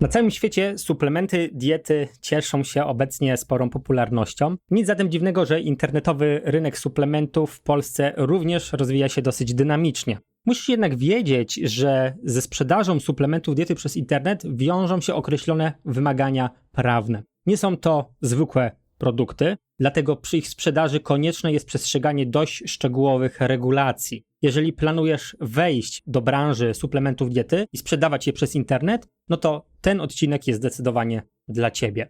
Na całym świecie suplementy diety cieszą się obecnie sporą popularnością. Nic zatem dziwnego, że internetowy rynek suplementów w Polsce również rozwija się dosyć dynamicznie. Musisz jednak wiedzieć, że ze sprzedażą suplementów diety przez internet wiążą się określone wymagania prawne. Nie są to zwykłe produkty, dlatego przy ich sprzedaży konieczne jest przestrzeganie dość szczegółowych regulacji. Jeżeli planujesz wejść do branży suplementów diety i sprzedawać je przez internet, no to ten odcinek jest zdecydowanie dla Ciebie.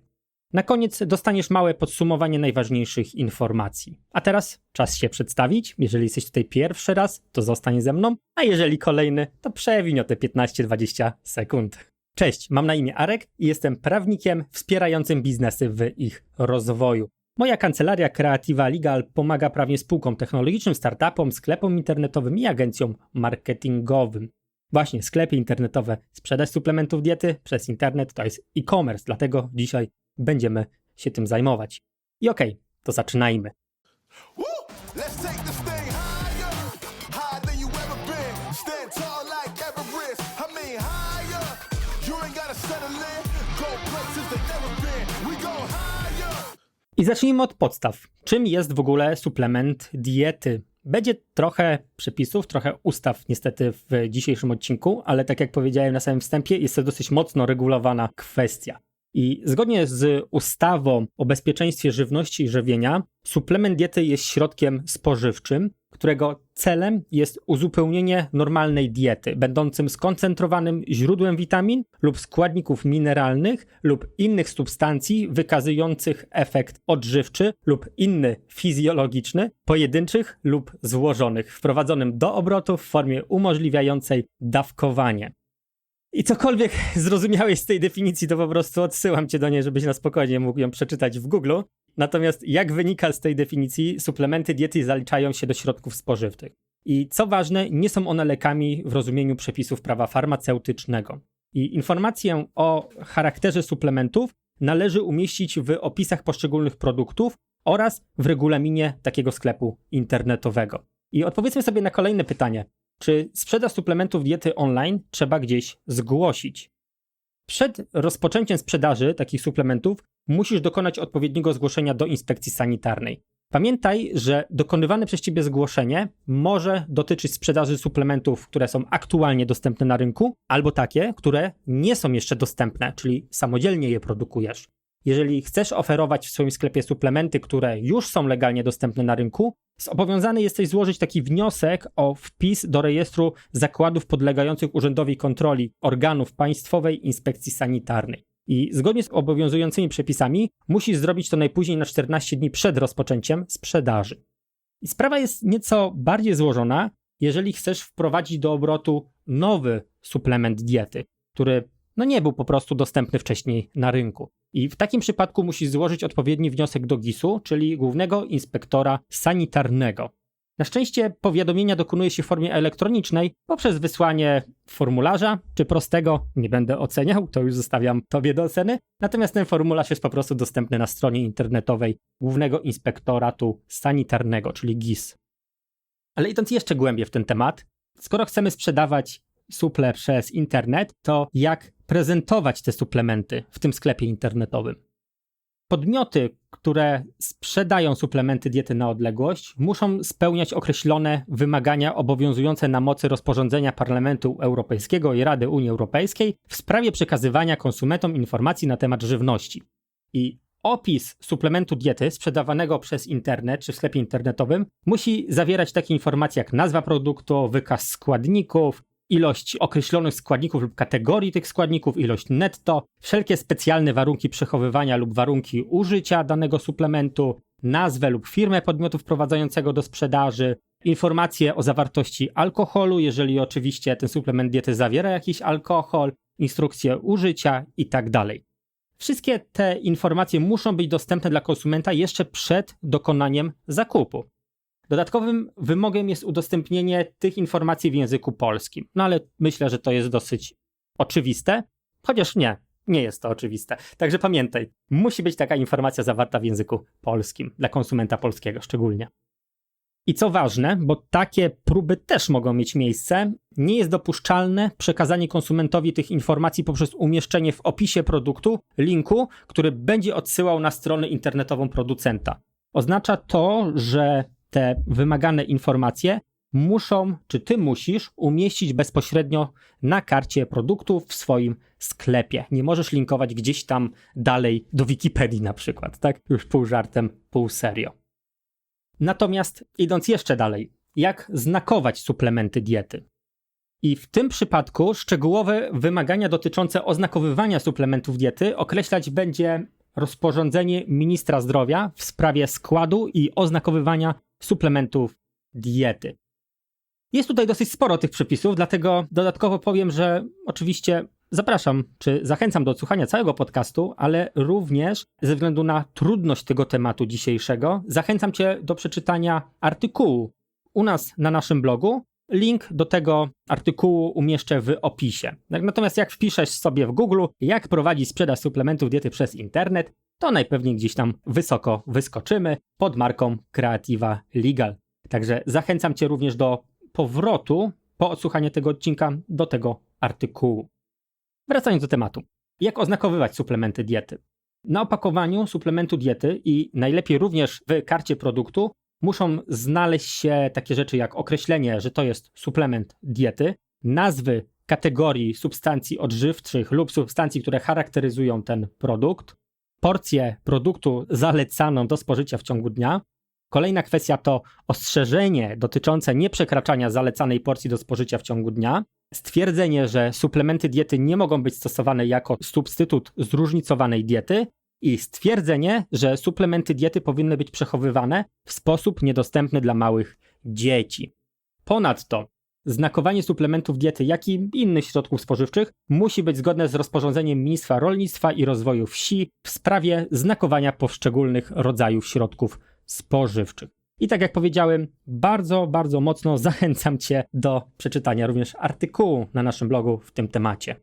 Na koniec dostaniesz małe podsumowanie najważniejszych informacji. A teraz czas się przedstawić. Jeżeli jesteś tutaj pierwszy raz, to zostań ze mną, a jeżeli kolejny, to przewiń o te 15-20 sekund. Cześć, mam na imię Arek i jestem prawnikiem wspierającym biznesy w ich rozwoju. Moja kancelaria Creativa Legal pomaga prawnie spółkom technologicznym, startupom, sklepom internetowym i agencjom marketingowym. Właśnie sklepy internetowe, sprzedaż suplementów diety przez internet to jest e-commerce, dlatego dzisiaj będziemy się tym zajmować. I okej, okay, to zaczynajmy. I zacznijmy od podstaw. Czym jest w ogóle suplement diety? Będzie trochę przepisów, trochę ustaw niestety w dzisiejszym odcinku, ale tak jak powiedziałem na samym wstępie, jest to dosyć mocno regulowana kwestia. I zgodnie z ustawą o bezpieczeństwie żywności i żywienia, suplement diety jest środkiem spożywczym, którego celem jest uzupełnienie normalnej diety, będącym skoncentrowanym źródłem witamin lub składników mineralnych lub innych substancji wykazujących efekt odżywczy lub inny fizjologiczny, pojedynczych lub złożonych, wprowadzonym do obrotu w formie umożliwiającej dawkowanie. I cokolwiek zrozumiałeś z tej definicji, to po prostu odsyłam cię do niej, żebyś na spokojnie mógł ją przeczytać w Google. Natomiast jak wynika z tej definicji, suplementy diety zaliczają się do środków spożywczych. I co ważne, nie są one lekami w rozumieniu przepisów prawa farmaceutycznego. I informację o charakterze suplementów należy umieścić w opisach poszczególnych produktów oraz w regulaminie takiego sklepu internetowego. I odpowiedzmy sobie na kolejne pytanie. Czy sprzedaż suplementów diety online trzeba gdzieś zgłosić? Przed rozpoczęciem sprzedaży takich suplementów musisz dokonać odpowiedniego zgłoszenia do inspekcji sanitarnej. Pamiętaj, że dokonywane przez Ciebie zgłoszenie może dotyczyć sprzedaży suplementów, które są aktualnie dostępne na rynku, albo takie, które nie są jeszcze dostępne, czyli samodzielnie je produkujesz. Jeżeli chcesz oferować w swoim sklepie suplementy, które już są legalnie dostępne na rynku, zobowiązany jesteś złożyć taki wniosek o wpis do rejestru zakładów podlegających Urzędowi Kontroli organów Państwowej Inspekcji Sanitarnej. I zgodnie z obowiązującymi przepisami musisz zrobić to najpóźniej na 14 dni przed rozpoczęciem sprzedaży. I sprawa jest nieco bardziej złożona, jeżeli chcesz wprowadzić do obrotu nowy suplement diety, który no nie był po prostu dostępny wcześniej na rynku. I w takim przypadku musisz złożyć odpowiedni wniosek do GIS-u, czyli Głównego Inspektora Sanitarnego. Na szczęście powiadomienia dokonuje się w formie elektronicznej poprzez wysłanie formularza, czy prostego, nie będę oceniał, to już zostawiam Tobie do oceny. Natomiast ten formularz jest po prostu dostępny na stronie internetowej Głównego Inspektoratu Sanitarnego, czyli GIS. Ale idąc jeszcze głębiej w ten temat, skoro chcemy sprzedawać suple przez internet, to jak prezentować te suplementy w tym sklepie internetowym. Podmioty, które sprzedają suplementy diety na odległość, muszą spełniać określone wymagania obowiązujące na mocy rozporządzenia Parlamentu Europejskiego i Rady Unii Europejskiej w sprawie przekazywania konsumentom informacji na temat żywności. I opis suplementu diety sprzedawanego przez internet czy w sklepie internetowym musi zawierać takie informacje jak nazwa produktu, wykaz składników, ilość określonych składników lub kategorii tych składników, ilość netto, wszelkie specjalne warunki przechowywania lub warunki użycia danego suplementu, nazwę lub firmę podmiotu wprowadzającego do sprzedaży, informacje o zawartości alkoholu, jeżeli oczywiście ten suplement diety zawiera jakiś alkohol, instrukcje użycia itd. Tak Wszystkie te informacje muszą być dostępne dla konsumenta jeszcze przed dokonaniem zakupu. Dodatkowym wymogiem jest udostępnienie tych informacji w języku polskim. No ale myślę, że to jest dosyć oczywiste, chociaż nie, nie jest to oczywiste. Także pamiętaj, musi być taka informacja zawarta w języku polskim, dla konsumenta polskiego szczególnie. I co ważne, bo takie próby też mogą mieć miejsce, nie jest dopuszczalne przekazanie konsumentowi tych informacji poprzez umieszczenie w opisie produktu linku, który będzie odsyłał na stronę internetową producenta. Oznacza to, że te wymagane informacje muszą, czy ty musisz umieścić bezpośrednio na karcie produktu w swoim sklepie. Nie możesz linkować gdzieś tam dalej do Wikipedii na przykład, tak? Już pół żartem, pół serio. Natomiast idąc jeszcze dalej, jak znakować suplementy diety? I w tym przypadku szczegółowe wymagania dotyczące oznakowywania suplementów diety określać będzie rozporządzenie ministra zdrowia w sprawie składu i oznakowywania suplementów diety. Jest tutaj dosyć sporo tych przepisów, dlatego dodatkowo powiem, że oczywiście zapraszam, czy zachęcam do odsłuchania całego podcastu, ale również ze względu na trudność tego tematu dzisiejszego, zachęcam Cię do przeczytania artykułu u nas na naszym blogu. Link do tego artykułu umieszczę w opisie. Natomiast jak wpiszesz sobie w Google, jak prowadzić sprzedaż suplementów diety przez internet, to najpewniej gdzieś tam wysoko wyskoczymy pod marką Creativa Legal. Także zachęcam Cię również do powrotu po odsłuchaniu tego odcinka do tego artykułu. Wracając do tematu. Jak oznakowywać suplementy diety? Na opakowaniu suplementu diety i najlepiej również w karcie produktu muszą znaleźć się takie rzeczy jak określenie, że to jest suplement diety, nazwy kategorii substancji odżywczych lub substancji, które charakteryzują ten produkt, porcję produktu zalecaną do spożycia w ciągu dnia. Kolejna kwestia to ostrzeżenie dotyczące nieprzekraczania zalecanej porcji do spożycia w ciągu dnia, stwierdzenie, że suplementy diety nie mogą być stosowane jako substytut zróżnicowanej diety i stwierdzenie, że suplementy diety powinny być przechowywane w sposób niedostępny dla małych dzieci. Ponadto znakowanie suplementów diety, jak i innych środków spożywczych musi być zgodne z rozporządzeniem Ministra Rolnictwa i Rozwoju Wsi w sprawie znakowania poszczególnych rodzajów środków spożywczych. I tak jak powiedziałem, bardzo, bardzo mocno zachęcam Cię do przeczytania również artykułu na naszym blogu w tym temacie.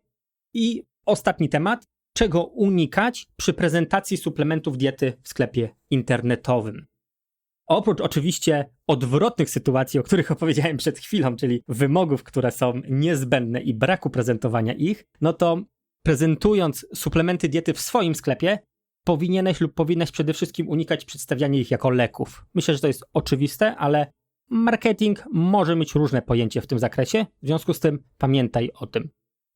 I ostatni temat, czego unikać przy prezentacji suplementów diety w sklepie internetowym. Oprócz oczywiście odwrotnych sytuacji, o których opowiedziałem przed chwilą, czyli wymogów, które są niezbędne i braku prezentowania ich, no to prezentując suplementy diety w swoim sklepie, powinieneś lub powinnaś przede wszystkim unikać przedstawiania ich jako leków. Myślę, że to jest oczywiste, ale marketing może mieć różne pojęcie w tym zakresie, w związku z tym pamiętaj o tym.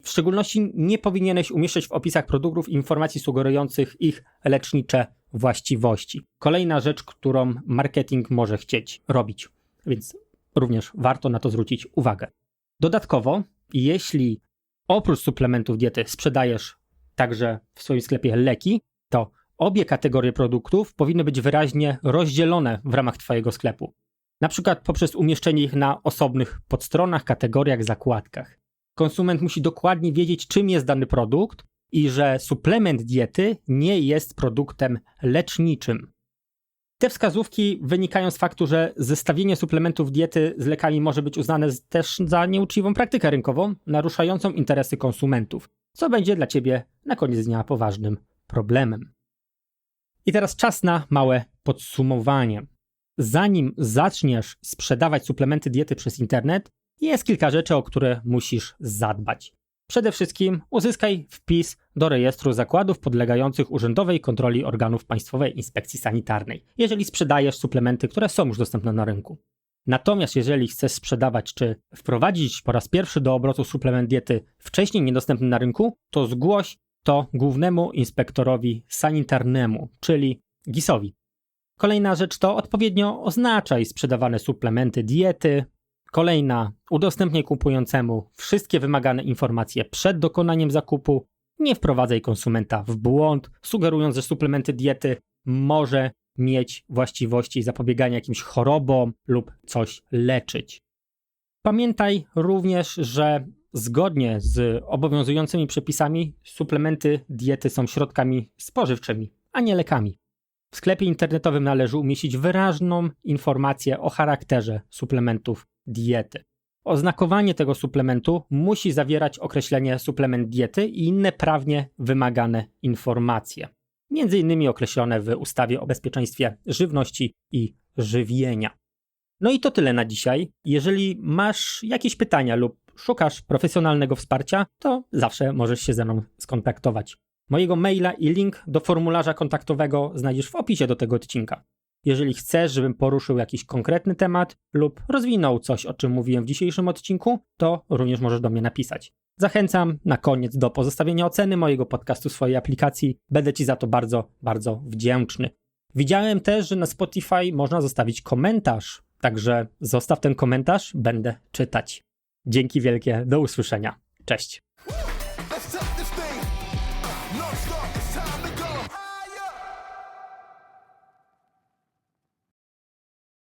W szczególności nie powinieneś umieszczać w opisach produktów informacji sugerujących ich lecznicze właściwości. Kolejna rzecz, którą marketing może chcieć robić, więc również warto na to zwrócić uwagę. Dodatkowo, jeśli oprócz suplementów diety sprzedajesz także w swoim sklepie leki, to obie kategorie produktów powinny być wyraźnie rozdzielone w ramach Twojego sklepu. Na przykład poprzez umieszczenie ich na osobnych podstronach, kategoriach, zakładkach. Konsument musi dokładnie wiedzieć, czym jest dany produkt i że suplement diety nie jest produktem leczniczym. Te wskazówki wynikają z faktu, że zestawienie suplementów diety z lekami może być uznane też za nieuczciwą praktykę rynkową, naruszającą interesy konsumentów, co będzie dla Ciebie na koniec dnia poważnym problemem. I teraz czas na małe podsumowanie. Zanim zaczniesz sprzedawać suplementy diety przez internet, jest kilka rzeczy, o które musisz zadbać. Przede wszystkim uzyskaj wpis do rejestru zakładów podlegających urzędowej kontroli organów Państwowej Inspekcji Sanitarnej, jeżeli sprzedajesz suplementy, które są już dostępne na rynku. Natomiast jeżeli chcesz sprzedawać czy wprowadzić po raz pierwszy do obrotu suplement diety wcześniej niedostępny na rynku, to zgłoś to głównemu inspektorowi sanitarnemu, czyli GIS-owi. Kolejna rzecz to odpowiednio oznaczaj sprzedawane suplementy diety. Kolejna, udostępniaj kupującemu wszystkie wymagane informacje przed dokonaniem zakupu. Nie wprowadzaj konsumenta w błąd, sugerując, że suplementy diety może mieć właściwości zapobiegania jakimś chorobom lub coś leczyć. Pamiętaj również, że Zgodnie z obowiązującymi przepisami, suplementy diety są środkami spożywczymi, a nie lekami. W sklepie internetowym należy umieścić wyraźną informację o charakterze suplementów diety. Oznakowanie tego suplementu musi zawierać określenie suplement diety i inne prawnie wymagane informacje, między innymi określone w ustawie o bezpieczeństwie żywności i żywienia. No i to tyle na dzisiaj. Jeżeli masz jakieś pytania lub szukasz profesjonalnego wsparcia, to zawsze możesz się ze mną skontaktować. Mojego maila i link do formularza kontaktowego znajdziesz w opisie do tego odcinka. Jeżeli chcesz, żebym poruszył jakiś konkretny temat lub rozwinął coś, o czym mówiłem w dzisiejszym odcinku, to również możesz do mnie napisać. Zachęcam na koniec do pozostawienia oceny mojego podcastu swojej aplikacji. Będę Ci za to bardzo, bardzo wdzięczny. Widziałem też, że na Spotify można zostawić komentarz, także zostaw ten komentarz, będę czytać. Dzięki wielkie, do usłyszenia. Cześć.